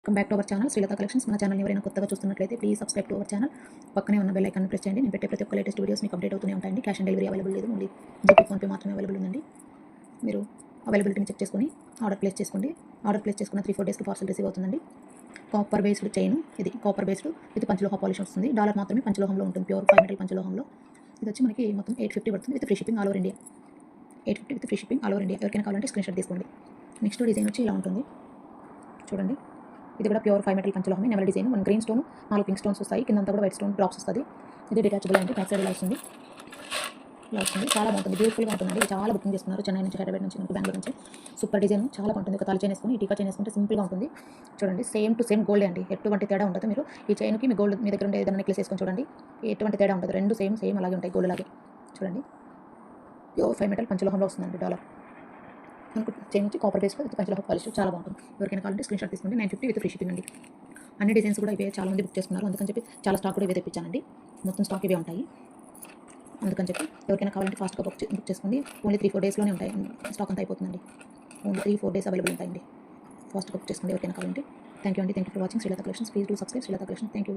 Welcome back to our channel Srilatha collections మన channel ఎవరైనా కొత్తగా చూస్తున్నట్లయితే please subscribe to our channel పక్కనే ఉన్న బెల్ ఐకాన్ ప్రెస్ చేయండి. నేను పెట్టే ప్రతి ఒక్క లేటెస్ట్ వీడియోస్ మీకు అప్డేట్ అవుతూనే ఉంటాయండి. క్యాష్ ఆన్ డెలివరీ అవైలబుల్ లేదు. ఓన్లీ జీపీ ఫోన్పే మాత్రమే అవైలబుల్ ఉందండి. మీరు అవైలబిలిటీని చెక్ చేసుకొని ఆర్డర్ ప్లేస్ చేసుకోండి. ఆర్డర్ ప్లేస్ చేసుకున్న త్రీ ఫోర్ డేస్కి పార్సల్ రిసీవ్ అవుతుందండి. కాపర్ బేస్డ్ చైన్ ఇది copper based with panchaloha polish వస్తుంది. డాలర్ మాత్రమే పంచలోహంలో ఉంటుంది. ప్యూర్ ఫైవ్ మెటల్ పంచలోహంలో. ఇది వచ్చి మనకి మొత్తం ఎయిట్ ఫిఫ్టీ పడుతుంది with free shipping all over India eight fifty with free shipping all over India ఎవరికైనా కావాలంటే స్క్రీన్ షాట్ తీసుకోండి. నెక్స్ట్ డిజైన్ వచ్చి ఇలా ఉంటుంది. చూడండి. ఇది కూడా ప్యూర్ ఫైవ్ మెటల్ పంచలోహమే. నెమల్ డిజైన్ మన గ్రీన్ స్టోన్ నాలుగు పింక్ స్టోన్స్ వస్తాయి. కిందంతా కూడా వైట్ స్టోన్ డ్రాప్స్ వస్తుంది. ఇది డిటాచబుల్ అంటే బ్యాక్ సైడ్ ఇలా వస్తుంది. ఇలా వస్తుంది. చాలా బాగుంటుంది. బ్యూటిఫుల్గా ఉంటుంది చాలా బుకింగ్ చేసుకున్నారు చెన్నై నుంచి హైదరాబాద్ నుంచి మనకి బెంగళూరు నుంచి. సూపర్ డిజైన్ చాలా బాగుంటుంది. ఒక తల చైన్ వేసుకొని టీకా చైన్ వేసుకుంటే సింపుల్గా ఉంటుంది. చూడండి సేమ్ టు సేమ్ గోల్డ్ అండి. ఎటువంటి తేడా ఉండదు మీరు. ఈ చైన్కి మీ గోల్డ్ మీ దగ్గర ఉండే ఏదైనా నెక్లెస్ వేసుకొని చూడండి. ఎటువంటి తేడా ఉండదు. రెండు సేమ్ సేమ్ అలాగే ఉంటాయి. గోల్డ్ లాగే. చూడండి. ప్యూర్ ఫైవ్ మెటల్ పంచలోహంలో వస్తుందండి డాలర్ మనకు చేయించి కాపర్ బేస్లో విత్ పంచలోహ పాలిష్ చాలా బాగుంటుంది. ఎవరికైనా కావాలంటే స్క్రీన్ షాట్ తీసుకోండి. Nine fifty with free shipping అండి. అన్ని డిజైన్స్ కూడా ఇవే చాలా మంది బుక్ చేసుకున్నారు. అందుకని చెప్పి చాలా స్టాక్ కూడా ఇవే తెప్పించానండి. మొత్తం స్టాక్ ఇవే ఉంటాయి. అందుకని చెప్పి ఎవరికైనా కావాలంటే ఫాస్ట్గా బుక్ బుక్ చేసుకోండి. ఓన్లీ త్రీ ఫోర్ డేస్లోనే ఉంటాయి. స్టాక్ అంతా అయిపోతుందండి. Only three four days available ఉంటాయండి. ఫాస్ట్గా బుక్ చేసుకోండి ఎవరికైనా కావాలంటే. థ్యాంక్ యూ అండి. Thank you for watching Srilatha collections please do subscribe Srilatha collections thank you